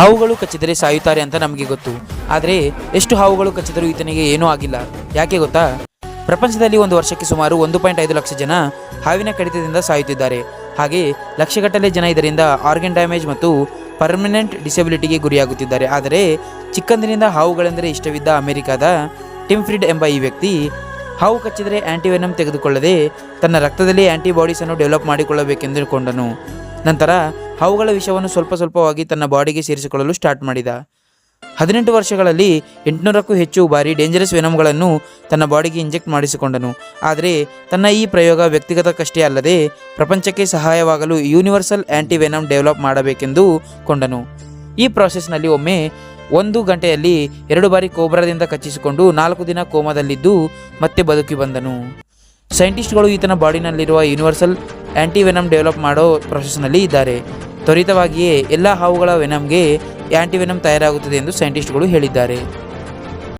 ಹಾವುಗಳು ಕಚ್ಚಿದರೆ ಸಾಯುತ್ತಾರೆ ಅಂತ ನಮಗೆ ಗೊತ್ತು. ಆದರೆ ಎಷ್ಟು ಹಾವುಗಳು ಕಚ್ಚಿದರೂ ಈತನಿಗೆ ಏನೂ ಆಗಿಲ್ಲ. ಯಾಕೆ ಗೊತ್ತಾ? ಪ್ರಪಂಚದಲ್ಲಿ ಒಂದು ವರ್ಷಕ್ಕೆ ಸುಮಾರು ಒಂದು ಪಾಯಿಂಟ್ ಐದು ಲಕ್ಷ ಜನ ಹಾವಿನ ಕಡಿತದಿಂದ ಸಾಯುತ್ತಿದ್ದಾರೆ. ಹಾಗೆ ಲಕ್ಷಗಟ್ಟಲೆ ಜನ ಇದರಿಂದ ಆರ್ಗನ್ ಡ್ಯಾಮೇಜ್ ಮತ್ತು ಪರ್ಮನೆಂಟ್ ಡಿಸೆಬಿಲಿಟಿಗೆ ಗುರಿಯಾಗುತ್ತಿದ್ದಾರೆ. ಆದರೆ ಚಿಕ್ಕಂದಿನಿಂದ ಹಾವುಗಳೆಂದರೆ ಇಷ್ಟವಿದ್ದ ಅಮೆರಿಕಾದ ಟಿಮ್ಫ್ರಿಡ್ ಎಂಬ ಈ ವ್ಯಕ್ತಿ ಹಾವು ಕಚ್ಚಿದರೆ ಆ್ಯಂಟಿವೆನಮ್ ತೆಗೆದುಕೊಳ್ಳದೆ ತನ್ನ ರಕ್ತದಲ್ಲಿ ಆ್ಯಂಟಿಬಾಡೀಸನ್ನು ಡೆವಲಪ್ ಮಾಡಿಕೊಳ್ಳಬೇಕೆಂದುಕೊಂಡನು. ನಂತರ ಹಾವುಗಳ ವಿಷವನ್ನು ಸ್ವಲ್ಪ ಸ್ವಲ್ಪವಾಗಿ ತನ್ನ ಬಾಡಿಗೆ ಸೇರಿಸಿಕೊಳ್ಳಲು ಸ್ಟಾರ್ಟ್ ಮಾಡಿದ. ಹದಿನೆಂಟು ವರ್ಷಗಳಲ್ಲಿ ಎಂಟುನೂರಕ್ಕೂ ಹೆಚ್ಚು ಬಾರಿ ಡೇಂಜರಸ್ ವೆನಮ್ಗಳನ್ನು ತನ್ನ ಬಾಡಿಗೆ ಇಂಜೆಕ್ಟ್ ಮಾಡಿಸಿಕೊಂಡನು. ಆದರೆ ತನ್ನ ಈ ಪ್ರಯೋಗ ವ್ಯಕ್ತಿಗತಕ್ಕಷ್ಟೇ ಅಲ್ಲದೆ ಪ್ರಪಂಚಕ್ಕೆ ಸಹಾಯವಾಗಲು ಯೂನಿವರ್ಸಲ್ ಆ್ಯಂಟಿವೆನಮ್ ಡೆವಲಪ್ ಮಾಡಬೇಕೆಂದು ಕೊಂಡನು. ಈ ಪ್ರಾಸೆಸ್ನಲ್ಲಿ ಒಮ್ಮೆ ಒಂದು ಗಂಟೆಯಲ್ಲಿ ಎರಡು ಬಾರಿ ಕೋಬ್ರಾದಿಂದ ಕಚ್ಚಿಸಿಕೊಂಡು ನಾಲ್ಕು ದಿನ ಕೋಮದಲ್ಲಿದ್ದು ಮತ್ತೆ ಬದುಕಿ ಬಂದನು. ಸೈಂಟಿಸ್ಟ್ಗಳು ಈತನ ಬಾಡಿನಲ್ಲಿರುವ ಯೂನಿವರ್ಸಲ್ ಆ್ಯಂಟಿವೆನಮ್ ಡೆವಲಪ್ ಮಾಡೋ ಪ್ರೊಸೆಸ್ನಲ್ಲಿ ಇದ್ದಾರೆ. ತ್ವರಿತವಾಗಿಯೇ ಎಲ್ಲ ಹಾವುಗಳ ವೆನಮ್ಗೆ ಆ್ಯಂಟಿವೆನಮ್ ತಯಾರಾಗುತ್ತದೆ ಎಂದು ಸೈಂಟಿಸ್ಟ್ಗಳು ಹೇಳಿದ್ದಾರೆ.